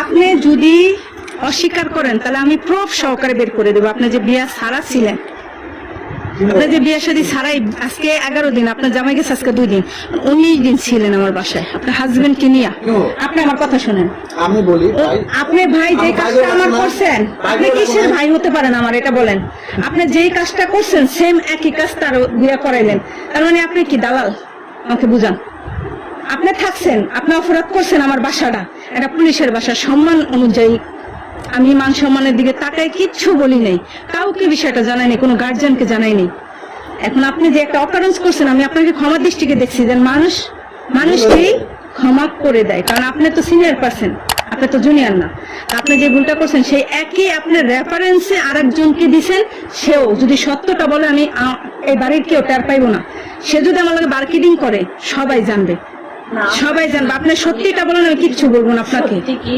আপনি যদি অস্বীকার করেন তাহলে আমি প্রুফ সহকারে বের করে দেবো। আপনি যে বিয়া সারা ছিলেন আপনি যে বিয়ে শাদী ছাড়াই আজকে এগারো দিন আপনার জামাই গেছে আজকে দুই দিন উনিশ দিন ছিলেন আমার বাসায়। আপনার হাজবেন্ড কে নিয়ে। আপনি আমার কথা শুনেন। আমি বলি ভাই আপনি ভাই যে কাজটা আমার করছেন আপনি কিসের ভাই হতে পারেন আমার এটা বলেন। আপনি যেই কাজটা করছেন সেম একই কাজ তার বিয়ে করাইলেন। তার মানে আপনি কি দালাল? আমাকে বুঝান। আপনি থাকছেন আপনি অপরাধ করছেন আমার বাসাটা। এটা পুলিশের বাসা সম্মান অনুযায়ী আমি মান সম্মানের দিকে তাকায় কিচ্ছু বলি নাই। কাউকে বিষয়টা জানাইনি, কোনো গার্জিয়ানকে জানাইনি। এখন আপনি যে একটা অকারেন্স করছেন, আমি আপনাকে ক্ষমা দৃষ্টিকে দেখছি যে মানুষ মানুষকেই ক্ষমা করে দেয়। কারণ আপনি তো সিনিয়র পার্সন আপনি তো জুনিয়র না। আপনি যে ভুলটা করছেন, সেই একই আপনার রেফারেন্সে আরেকজনকে দিছেন, সেও যদি সত্যটা বলে, আমি এই বাড়ির কেউ টের পাইবো না। সে যদি আমার লাগে মার্কেটিং করে, সবাই জানবে। সবাই জানবে আপনি সত্যিটা বলেন আমি কিচ্ছু বলব না আপনাকে। কি?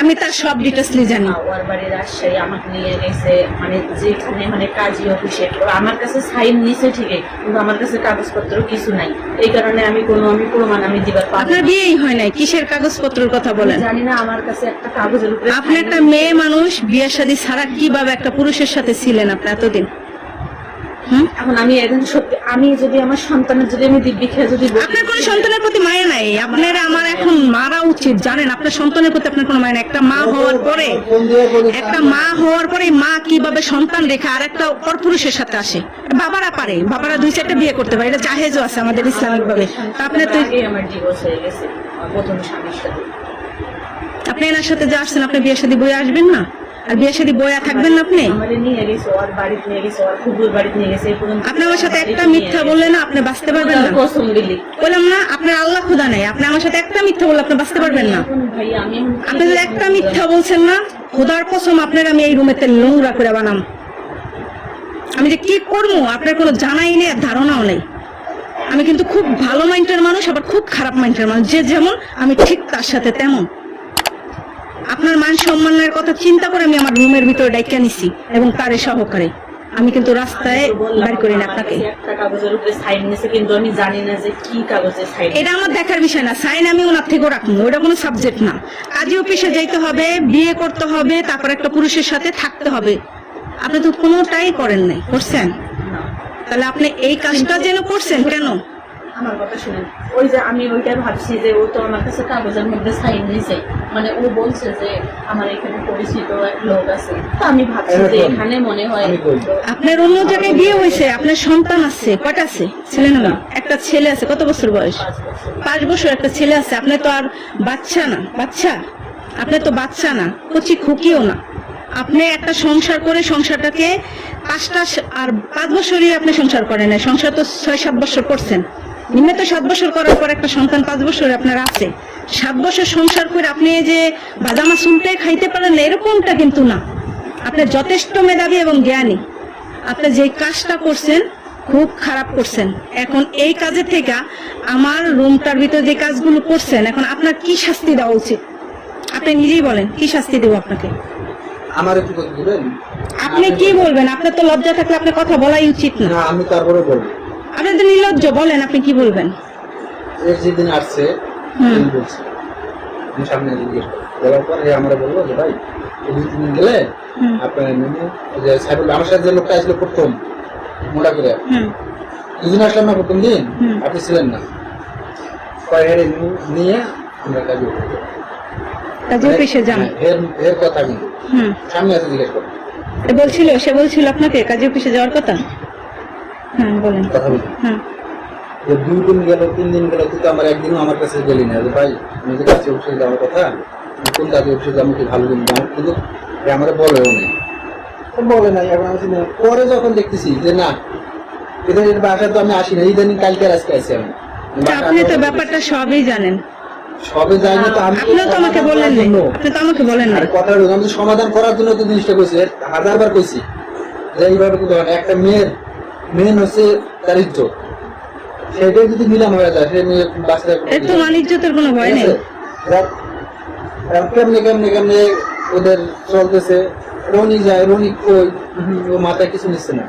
আমি তার সব ডিটেলসলি জানি। ওর বাড়ি রাজশাহী আমাকে নিয়ে গেছে মানে যেখানে মানে কাজী অফিসে। আমার কাছে সাইন নিছে ঠিকই কিন্তু আমার কাছে কাগজপত্র কিছু নাই। এই কারণে আমি কোনো আমি প্রমাণ আমি দিবার পারব আপনার। বিয়েই হয় নাই কিসের কাগজপত্রের কথা বলেন? জানি না আমার কাছে একটা কাগজের উপরে আপনি একটা মেয়ে মানুষ বিয়ে শাদী ছাড়া কীভাবে একটা পুরুষের সাথে ছিলেন আপনি এতদিন? এখন আমি এখন সত্যি আমি যদি আমার সন্তানের যদি আমি দিব্যি খেয়ে যদি আপনার কোনো সন্তানের প্রতি মায়া নাই। আপনার আমার এখন মারা উচিত জানেন আপনার সন্তানের প্রতি আপনার কোনো মায়া নাই। একটা মা হওয়ার পরে একটা মা হওয়ার পরে মা কীভাবে সন্তান রেখে আর একটা পরপুরুষের সাথে আসে? বাবারা পারে বাবারা দুই চারটা বিয়ে করতে পারে। এটা জাহেজও আছে আমাদের ইসলামিক ভাবে তা আপনি তো আমার ডিভোর্স হয়ে গেছে প্রথম স্বামীর সাথে আপনি এনার সাথে যে আসছেন আপনি বিয়ের সাথে বয়ে আসবেন না? আর বিয়ে শাদী বয়া থাকবেন না আপনি? আপনি আমার সাথে একটা মিথ্যা বললে না আপনি বাঁচতে পারবেন না? বললাম না আপনার আল্লাহ খুদা নাই। আপনি আমার সাথে একটা মিথ্যা বললে আপনি বাঁচতে পারবেন না। আমি আপনি যদি একটা মিথ্যা বলছেন না খোদার কসম আপনার আমি এই রুমেতে নোংরা করে বানাম। আমি যে কি করব? আপনার কোনো জানাই নেই আর ধারণাও নেই। আমি কিন্তু খুব ভালো মাইন্ডের মানুষ আবার খুব খারাপ মাইন্ডের মানুষ। যে যেমন আমি ঠিক তার সাথে তেমন। আপনার মান সম্মানের কথা চিন্তা করে আমি আমার রুমের ভিতরে ডাইকা নিছি এবং তারে সহকারে। আমি কিন্তু রাস্তায় বাড়ি করি না আপনাকে এটা আমার দেখার বিষয় না, সাইন আমি ওনার থেকেও রাখব, ওটা কোনো সাবজেক্ট না। কাজী অফিসে যাইতে হবে, বিয়ে করতে হবে, তারপর একটা পুরুষের সাথে থাকতে হবে। আপনি তো কোনোটাই করেন নাই, করছেন? তাহলে আপনি এই কাজটা যেন করছেন, কেন? আমার কথা শুনেন। ওই যে আমি ওইটা ভাবছি যে ও তো আমার কাছে কাগজের মধ্যে সাইন নিয়েছে মানে ও বলছে যে আমার এখানে পরিচিত এক লোক আছে। তো আমি ভাবছি যে এখানে মনে হয় আপনার অন্য জায়গায় বিয়ে হয়েছে আপনার সন্তান আছে কয়টা আছে? ছেলে না একটা ছেলে আছে কত বছর বয়স? পাঁচ বছর একটা ছেলে আছে আপনি তো আর বাচ্চা না বাচ্চা? আপনি তো বাচ্চা না কচি খুকিও না। আপনি একটা সংসার করে সংসারটাকে পাঁচটা আর পাঁচ বছরই আপনি সংসার করেন সংসার তো ছয় সাত বছর করছেন। নিম্নে তো সাত বছর করার পর একটা সন্তান পাঁচ বছর আপনার আছে। সাত বছর সংসার করে আপনি যে বাদামা চুলটাই খাইতে পারেন না, এরকমটা কিন্তু না। আপনি যথেষ্ট মেধাবী এবং জ্ঞানী। আপনি যে কাজটা করছেন খুব খারাপ করছেন। এখন এই কাজের থেকে আমার রুমটার ভিতরে যে কাজগুলো করছেন এখন আপনার কি শাস্তি দেওয়া উচিত? আপনি নিজেই বলেন কি শাস্তি দেবো আপনাকে? আমার একটু কথা দিবেন আপনি কি বলবেন? আপনার তো লজ্জা থাকলে আপনার কথা বলাই উচিত না। না আমি তারপরে বলব। আপনি তো নির্লজ্জ বলেন আপনি কি বলবেন? এর যেদিন আসছে। আমি সামনে জিজ্ঞেস বলার পর আমরা বলল যে ভাই দুই তিন দিন গেলে আপনার মেনু যে সাইবুল আমার সাথে যে লোকটা আসলো প্রথম মোটা করে। হুম। দুদিন আসলাম না প্রথম দিন। আপনি ছিলেন না। হেরে নিয়ে আমরা কাজে কাজে অফিসে যান। হ্যাঁ, এর এর কথা কিন্তু সামনে আছে জিজ্ঞেস করো বলছিল সে বলছিল আপনাকে কাজে অফিসে যাওয়ার কথা? হ্যাঁ বলেন। কথা বলি হ্যাঁ। দুই দিন গেল তিন দিন গেল তুই আমার একদিনও আমার কাছে গেলি না। যে ভাই আমি যে কাছে অফিসে যাওয়ার কথা কোন কাজে অফিসে যাব কি ভালো দিন যাব কিন্তু আমার বলেও নেই। বলে নাই এখন আমি পরে যখন দেখতেছি যে না এদের বাসায় তো আমি আসি না ইদানিং কালকে আজকে আসি আমি। আপনি তো ব্যাপারটা সবই জানেন। সবে তো আমি আপনিও তো আমাকে বলেন নাই। আপনি তো আমাকে বলেন নাই। কথা আমি সমাধান করার জন্য তো জিনিসটা কইছি। এর কইছি। যে এইভাবে কিন্তু একটা মেয়ের মেন হচ্ছে তার ইজ্জত। সেটাই যদি নিলাম হয়ে যায় সে মেয়ে বাচ্চা এর তো কোনো ভয় নেই। কেমনে কেমনে কেমনে ওদের চলতেছে রনি যায় রনি কই? ও মাথায় কিছু নিচ্ছে না।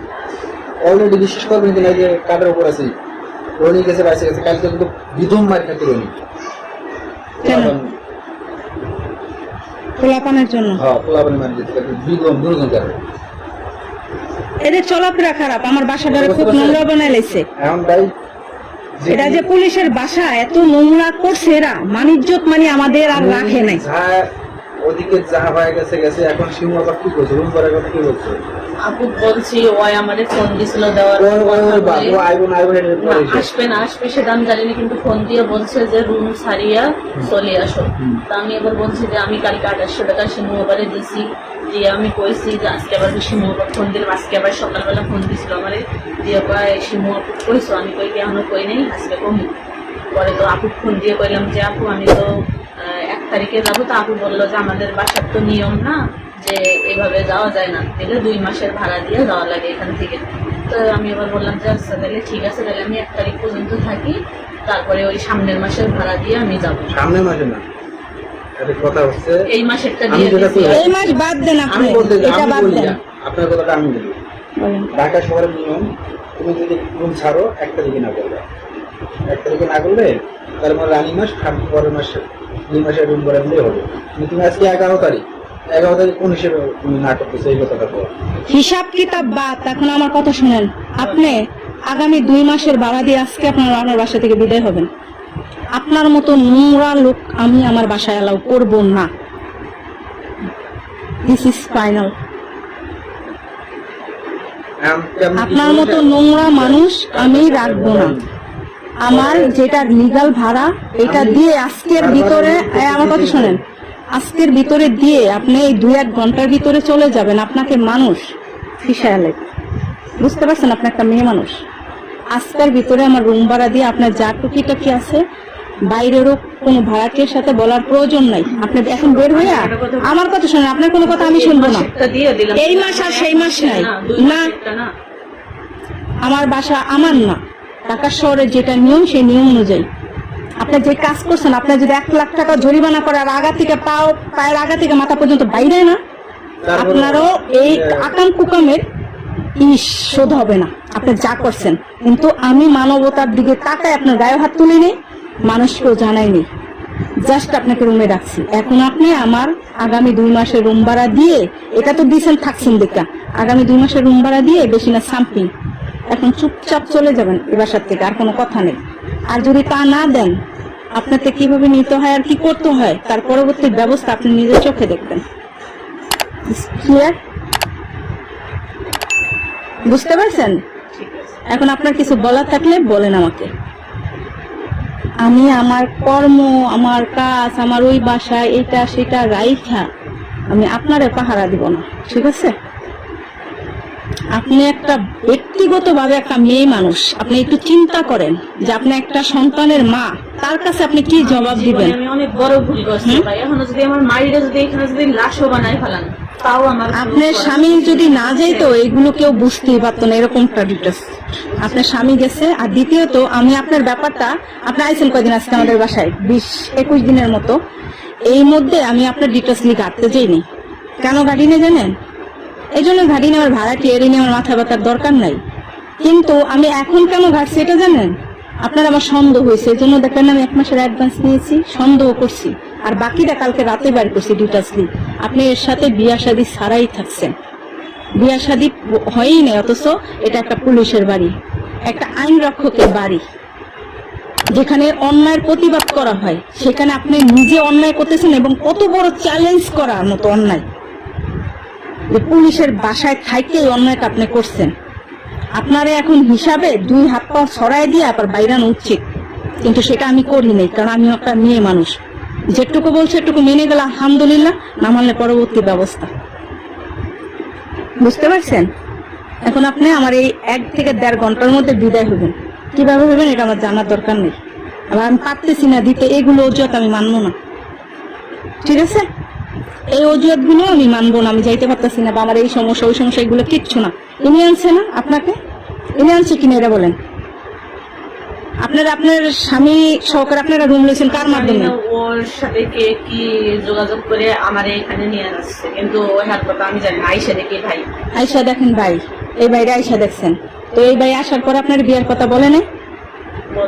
অলরেডি বিশ্বাস করবেন কিনা যে কাটার উপর আছি? রনি গেছে বাইসে গেছে কালকে কিন্তু বিধম মার খাতে রনি কেন? পোলাপানের জন্য? হ্যাঁ পোলাপানি মার যেতে কালকে বিধম দুজন কারণে এদের চলাফেরা খারাপ আমার বাসাটারে খুব নোংরা বানাই লাইছে। এটা যে পুলিশের বাসা এত নোংরা করছে এরা মানিজ্যত মানে আমাদের আর রাখে নাই। ওদিকে যা হয়ে গেছে গেছে এখন সিংহ আবার কি করছে? রুম করার কথা কি বলছে? আপু বলছি ওই আমারে ফোন দিছিল দেওয়ার ও। আসবে না আসবে সেটা আমি জানি না কিন্তু ফোন দিয়ে বলছে যে রুম সারিয়া চলে আসো। তা আমি এবার বলছি যে আমি কালকে আঠাশশো টাকা সিমুবারে দিছি। দিয়ে আমি কইছি যে আজকে আবার সিমুবার ফোন দিলাম আজকে আবার সকালবেলা ফোন দিছিল আমারে। দিয়ে কয় সিমু আপু কইছো? আমি কই কি এখনও কই নাই আজকে কমি। পরে তো আপু ফোন দিয়ে কইলাম যে আপু আমি তো তারিখে যাব তো আপু বলল যে আমাদের বাসার তো নিয়ম না যে এভাবে যাওয়া যায় না। দিলে দুই মাসের ভাড়া দিয়ে যাওয়া লাগে এখান থেকে। তো আমি এবার বললাম যে আচ্ছা তাহলে ঠিক আছে তাহলে আমি এক তারিখ পর্যন্ত থাকি। তারপরে ওই সামনের মাসের ভাড়া দিয়ে আমি যাব। সামনে মাসে না? কথা হচ্ছে এই মাসেরটা আমি দিয়ে যেটা দিছি। করি- এই মাস বাদ দেন আমি আপনি এটা বাদ দেন। আপনার কথাটা আমি বলি। ঢাকা শহরের নিয়ম তুমি যদি রুম ছাড়ো এক তারিখে না করবে এক তারিখে না করলে তার রানি মাস পরের মাসে দুই মাসের রুম করে হবে। কিন্তু তুমি আজকে এগারো তারিখ। এগারো তারিখ কোন হিসেবে তুমি না করতেছো এই কথাটা বল হিসাব কিতাব বাদ এখন আমার কথা শুনেন। আপনি আগামী দুই মাসের ভাড়া দিয়ে আজকে আপনার আমার বাসা থেকে বিদায় হবেন। আপনার মতো নোংরা লোক আমি আমার বাসায় অ্যালাউ করব না। দিস ইজ ফাইনাল আপনার মতো নোংরা মানুষ আমি রাখব না। আমার যেটা লিগাল ভাড়া এটা দিয়ে আজকের ভিতরে আমার কথা শোনেন। আজকের ভিতরে দিয়ে আপনি এই দুই এক ঘণ্টার ভিতরে চলে যাবেন আপনাকে মানুষ ফিসায়ালে বুঝতে পারছেন? আপনি একটা মেয়ে মানুষ। আজকের ভিতরে আমার রুম ভাড়া দিয়ে আপনার যা টুকিটাকি আছে বাইরেরও কোনো ভাড়াটির সাথে বলার প্রয়োজন নাই। আপনি এখন বের হইয়া আমার কথা শোনেন আপনার কোনো কথা আমি শুনব না। এই মাস আর সেই মাস নাই। না। আমার বাসা আমার না। ঢাকা শহরের যেটা নিয়ম সেই নিয়ম অনুযায়ী। আপনি যে কাজ করছেন আপনার যদি এক লাখ টাকা জরিমানা করার আগা থেকে পাও পায়ের আগা থেকে মাথা পর্যন্ত বাইরে না আপনারও এই আকাম কুকামের ইস শোধ হবে না। আপনি যা করছেন। কিন্তু আমি মানবতার দিকে তাকায় আপনার গায়ে হাত তুলিনি মানুষকেও জানাইনি। জাস্ট আপনাকে রুমে রাখছি। এখন আপনি আমার আগামী দুই মাসের রুম ভাড়া দিয়ে এটা তো দিয়েছেন থাকছেন দেখা আগামী দুই মাসের রুম ভাড়া দিয়ে বেশি না সামথিং। এখন চুপচাপ চলে যাবেন এ বাসার থেকে, আর কোনো কথা নেই। আর যদি তা না দেন, আপনাকে কীভাবে নিতে হয় আর কি করতে হয়, তার পরবর্তী ব্যবস্থা আপনি নিজের চোখে দেখবেন। বুঝতে পারছেন? এখন আপনার কিছু বলা থাকলে বলেন আমাকে। আমি আমার কর্ম, আমার কাজ, আমার ওই বাসায় এটা সেটা রাইখা, আমি আপনারে পাহারা দিব না। ঠিক আছে? আপনি একটা ব্যক্তিগতভাবে একটা মেয়ে মানুষ আপনি একটু চিন্তা করেন যে আপনি একটা সন্তানের মা তার কাছে আপনি কি জবাব দিবেন? আমি অনেক বড় ভুল করছি ভাই। এখনও যদি আমার মাইরে যদি এখানে যদি লাশও বানাই ফেলান তাও আমার আপনার স্বামী যদি না যেত এগুলো কেউ বুঝতেই পারতো না এরকমটা ডিটেলস আপনার স্বামী গেছে আর দ্বিতীয়ত আমি আপনার ব্যাপারটা আপনি আইসেন কয়দিন আজকে আমাদের বাসায়? বিশ একুশ দিনের মতো। এই মধ্যে আমি আপনার ডিটেলস নিয়ে কাটতে চাইনি কেন গাড়ি নিয়ে জানেন? এই জন্য গাড়ি নেওয়ার ভাড়াটি এড়ে নিয়ে আমার মাথা ব্যথার দরকার নাই। কিন্তু আমি এখন কেন ঘাটছি এটা জানেন? আপনার আমার সন্দেহ হয়েছে এই জন্য দেখেন আমি এক মাসের অ্যাডভান্স নিয়েছি, সন্দেহ করছি। আর বাকিটা কালকে রাতে বার করছি ডিটেলসলি আপনি এর সাথে বিয়া শাদী ছাড়াই থাকছেন। বিয়া শাদী হয়ই নাই, অথচ এটা একটা পুলিশের বাড়ি, একটা আইন রক্ষকের বাড়ি। যেখানে অন্যায়ের প্রতিবাদ করা হয়, সেখানে আপনি নিজে অন্যায় করতেছেন এবং কত বড় চ্যালেঞ্জ করার মতো অন্যায়। পুলিশের বাসায় থাইকে এই অন্যায়টা আপনি করছেন। আপনারা এখন হিসাবে দুই হাত পা ছড়াই দিয়ে আবার বাইরানো উচিত। কিন্তু সেটা আমি করি নাই, কারণ আমি একটা মেয়ে মানুষ। যেটুকু বলছে এটুকু মেনে গেলে, আলহামদুলিল্লাহ, না মানলে পরবর্তী ব্যবস্থা। বুঝতে পারছেন? এখন আপনি আমার এই এক থেকে দেড় ঘণ্টার মধ্যে বিদায় হবেন। কীভাবে হবেন এটা আমার জানার দরকার নেই। আবার আমি পারতেছি না দিতে, এগুলো অজুহাত আমি মানবো না। ঠিক আছে? এই অজুহাতগুলো আমি মানবো না আমি যাইতে পারতেছি না বা আমার এই সমস্যা ওই সমস্যা এগুলো কিচ্ছু না। ইনি আনছে না আপনাকে? ইনি আনছে কিনা এটা বলেন। আপনারা আপনার স্বামী সহকারে আপনারা রুম লইছেন কার মাধ্যমে? ওর সাথে কে কি যোগাযোগ করে আমার এখানে নিয়ে আসছে কিন্তু ওই হাত কথা আমি জানি না আইসা দেখি ভাই। আয়সা দেখেন ভাই এই বাইরে আয়সা দেখছেন। তো এই ভাই আসার পর আপনার বিয়ের কথা বলে নাই?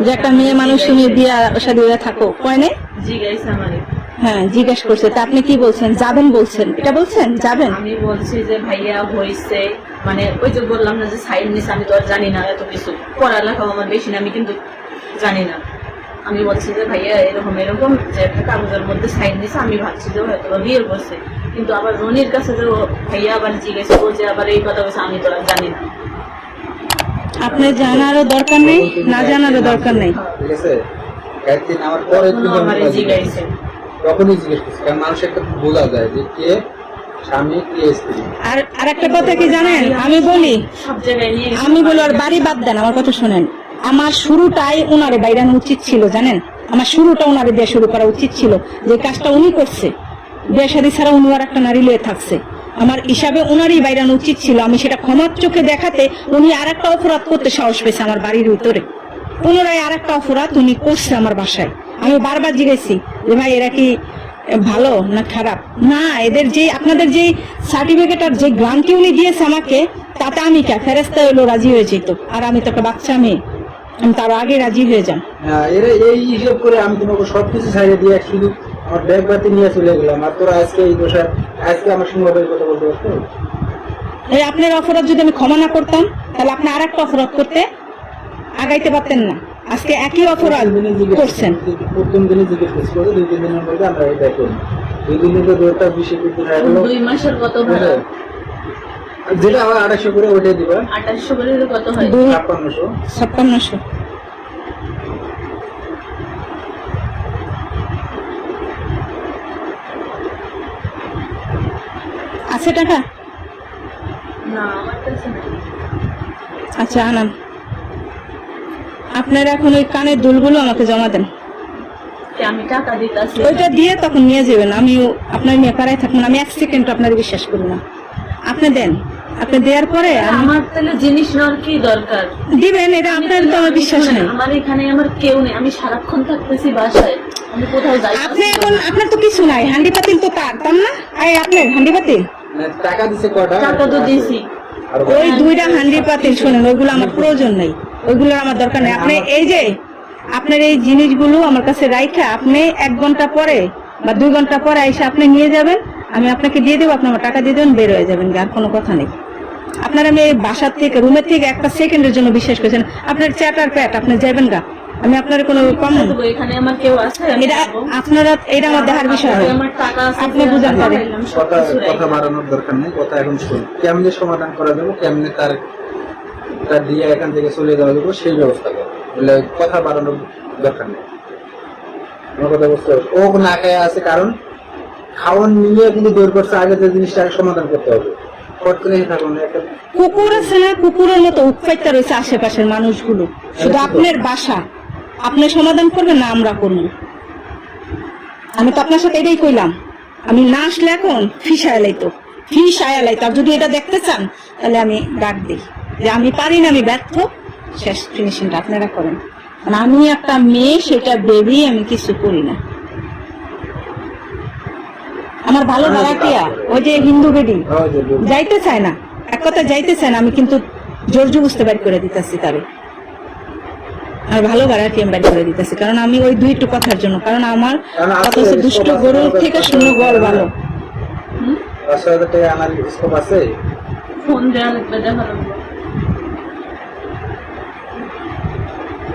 যে একটা মেয়ে মানুষ তুমি বিয়া হয়ে থাকো কয় নাই? জিজ্ঞাসা আমারে। হ্যাঁ জিজ্ঞেস করছে। তা আপনি কি বলছেন? যাবেন বলছেন। এটা বলছেন? যাবেন? আমি বলছি যে ভাইয়া হয়েছে মানে ওই যে বললাম না যে সাইড নিস আমি তো আর জানি না এত কিছু। পড়ালেখাও আমার বেশি না আমি কিন্তু জানি না। আমি বলছি যে ভাইয়া এরকম এরকম যে একটা কাগজের মধ্যে সাইড নিছে আমি ভাবছি যে হয়তো বিয়ে করছে। কিন্তু আবার রনির কাছে যে ভাইয়া আবার জিজ্ঞেস করছে আবার এই কথা বলছে আমি তো আর জানি না। আপনার জানারও দরকার নেই না জানারও দরকার নেই। ঠিক আছে। একদিন আমার পরে জিজ্ঞাসা তখনই জিজ্ঞেস করছি, কারণ মানুষ একটা বোঝা যায় যে কে আর আর একটা কথা কি জানেন? আমি বলি। আমি বলি আর বাড়ি বাদ দেন, আমার কথা শোনেন। আমার শুরুটাই ওনারে বাইরানো উচিত ছিল, জানেন? আমার শুরুটা ওনারে দিয়ে শুরু করা উচিত ছিল, যে কাজটা উনি করছে। বিয়ে শাদী ছাড়া উনি আর একটা নারী লয়ে থাকছে। আমার হিসাবে ওনারই বাইরানো উচিত ছিল, আমি সেটা ক্ষমার চোখে দেখাতে উনি আর একটা অপরাধ করতে সাহস পেয়েছে আমার বাড়ির ভিতরে। পুনরায় আর একটা অপরাধ উনি করছে আমার বাসায়। আমি বারবার জিজ্ঞেসি যে ভাই এরা কি ভালো না খারাপ? না এদের যে আপনাদের যে সার্টিফিকেট আর যে গ্রান্টি উনি দিয়েছে আমাকে তাতে আমি কে? ফেরেস্তা হলো রাজি হয়ে যেত। আর আমি তো একটা বাচ্চা মেয়ে। আমি তার আগে রাজি হয়ে যান হ্যাঁ, এরা এই হিসেব করে আমি তোমাকে সবকিছু ছাড়িয়ে দিয়ে শুধু আমার ব্যাগ বাতি নিয়ে চলে গেলাম। আর তোরা আজকে এই দোষা আজকে আমার সঙ্গে কথা বলতে পারতো? এই আপনার অপরাধ যদি আমি ক্ষমা না করতাম তাহলে আপনি আর একটা অপরাধ করতে আগাইতে পারতেন না। আজকে একই অপরাধ করছেন। প্রথম দিনে জিজ্ঞেস করছি দুই তিন দিনের মধ্যে আমরা এটা করি দুই দিন তো দৌড়টা বিশে হয়ে দুই মাসের কত ভাড়া? যেটা আড়াইশো করে দিবা। আঠাশশো করে কত হয়? দুই ছাপ্পান্নশো। ছাপ্পান্নশো। আছে টাকা? না আমার কাছে আচ্ছা আনাম আপনারা এখন ওই কানের দুলগুলো আমাকে জমা দেন। আমি টাকা দিতেছি। ওইটা দিয়ে তখন নিয়ে যাবেন আমি আপনার নিয়ে পাড়ায় থাকবেন আমি এক সেকেন্ড আপনার বিশ্বাস করি না। আপনি দেন আপনি দেওয়ার পরে আমি আমার তাহলে জিনিস নেওয়ার কি দরকার? দিবেন এটা আপনার তো আমার বিশ্বাস নেই। আমার এখানে আমার কেউ নেই আমি সারাক্ষণ থাকতেছি বাসায় আমি কোথাও যাই আপনি এখন আপনার তো কিছু নাই হান্ডি পাতিল তো তার তার না? এই আপনার হান্ডি পাতিল? টাকা দিছে কটা টাকা তো দিয়েছি আর ওই দুইটা হান্ডি পাতিল শোনেন ওইগুলো আমার প্রয়োজন নেই। ওইগুলোর আমার দরকার নেই। আপনি এই যে আপনার এই জিনিসগুলো আমার কাছে রাইখা আপনি এক ঘণ্টা পরে বা দুই ঘণ্টা পরে এসে আপনি নিয়ে যাবেন আমি আপনাকে দিয়ে দেবো আপনি আমার টাকা দিয়ে দেবেন বের হয়ে যাবেন আর কোনো কথা নেই। আপনার আমি এই বাসার থেকে রুমের থেকে একটা সেকেন্ডের জন্য বিশ্বাস করছেন আপনার চ্যাটার প্যাট আপনি যাবেন গা। আমি আপনার কোনো কম থাকব, এখানে আমার কেউ আছে এটা। আপনারা এটা আমার দেখার বিষয় আছে আপনি যে বুঝান পারেন। কথা কথা বাড়ানোর দরকার নেই কথা এখন শুন কেমনে সমাধান করা যাবে কেমনে তার তার দিয়ে এখান থেকে চলে যাওয়া যাবে সেই ব্যবস্থা করো। কথা বাড়ানোর দরকার নেই। আমার কথা বুঝতে হবে ও না খেয়ে আছে কারণ খাওয়ান নিয়ে কিন্তু দৌড় করছে আগে যে জিনিসটাকে সমাধান করতে হবে। কুকুর আছে না কুকুরের মতো উৎপাইতা রয়েছে আশেপাশের মানুষগুলো। শুধু আপনার বাসা। আপনি সমাধান করবেন না আমরা করব। আমি তো আপনার সাথে এটাই কইলাম। আমি না আসলে এখন ফিস আয়ালাই তো ফিস আয়ালাই তো যদি এটা দেখতে চান তাহলে আমি ডাক দিই। যে আমি পারি না আমি ব্যর্থ। শেষ ফিনিশিংটা আপনারা করেন। কারণ আমি একটা মেয়ে সেটা বেবি আমি কিছু করি না। আমার ভালো ভাড়াটিয়া ওই যে হিন্দু বেডি হয়। যাইতে চায় না। এক কথা যাইতে চায় না আমি কিন্তু জোর বুঝতে বের করে দিতেছি তারে। আর ভালো ভাড়াটি আমি বের করে দিতেছি। কারণ আমি ওই দুইটু কথার জন্য কারণ আমার অথচ দুষ্ট গরুর থেকে শূন্য গড় ভালো। হুম? টাকা আনার স্কোপ আছে। ফোন দেওয়া লাগবে দেখা লাগবে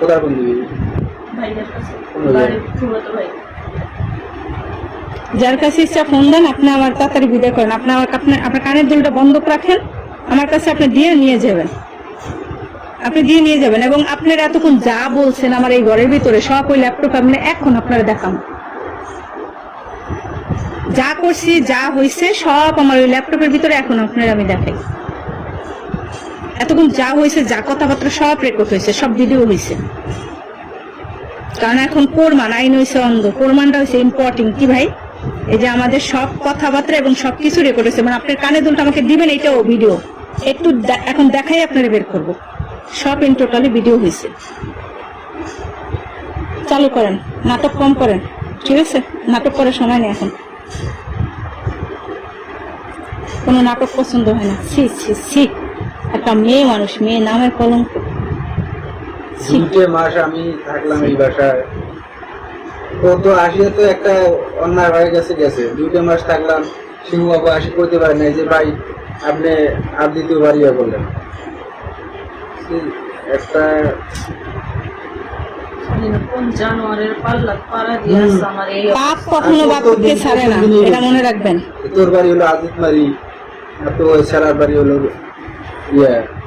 কোথায় যার কাছে ইচ্ছা ফোন দেন আপনি আমার তাড়াতাড়ি বিদায় করেন। আপনি আমার আপনার আপনার কানের দুলটা বন্ধ রাখেন আমার কাছে আপনি দিয়ে নিয়ে যাবেন। আপনি দিয়ে নিয়ে যাবেন এবং আপনারা এতক্ষণ যা বলছেন আমার এই ঘরের ভিতরে সব ওই ল্যাপটপ আপনি এখন আপনারা দেখান। যা করছি যা হয়েছে সব আমার ওই ল্যাপটপের ভিতরে এখন আপনার আমি দেখাই। এতক্ষণ যা হয়েছে, যা কথাবার্তা সব রেকর্ড হয়েছে, সব ভিডিও হয়েছে কারণ এখন প্রমাণ আইন হয়েছে অন্ধ। প্রমাণটা হয়েছে ইম্পর্টিং কি ভাই? এই যে আমাদের সব কথাবার্তা এবং সব কিছু রেকর্ড হয়েছে মানে আপনার কানে দুলটা আমাকে দিবেন, এটাও ভিডিও একটু এখন দেখাই আপনারা বের করব। সব ইন টোটালি ভিডিও হয়েছে চালু করেন, নাটক কম করেন। ঠিক আছে? নাটক করার সময় নেই এখন। কোনো নাটক পছন্দ হয় না। ছি ছি ছি। একটা মেয়ে মানুষ মেয়ে নামের কলঙ্ক। দুইটে মাস আমি থাকলাম এই বাসায়। ও তো আসিয়া তো একটা অন্যায় হয়ে গেছে গেছে। দুইটা মাস থাকলাম সিংহ বাবা আসি করতে পারে নাই যে ভাই আপনি আর দ্বিতীয় বাড়িয়া বললেন একটা কখনো বাপকে ছাড়ে না এটা মনে রাখবেন। তোর বাড়ি হলো আজিত বাড়ি আর তো ছেলার বাড়ি হলো Yeah.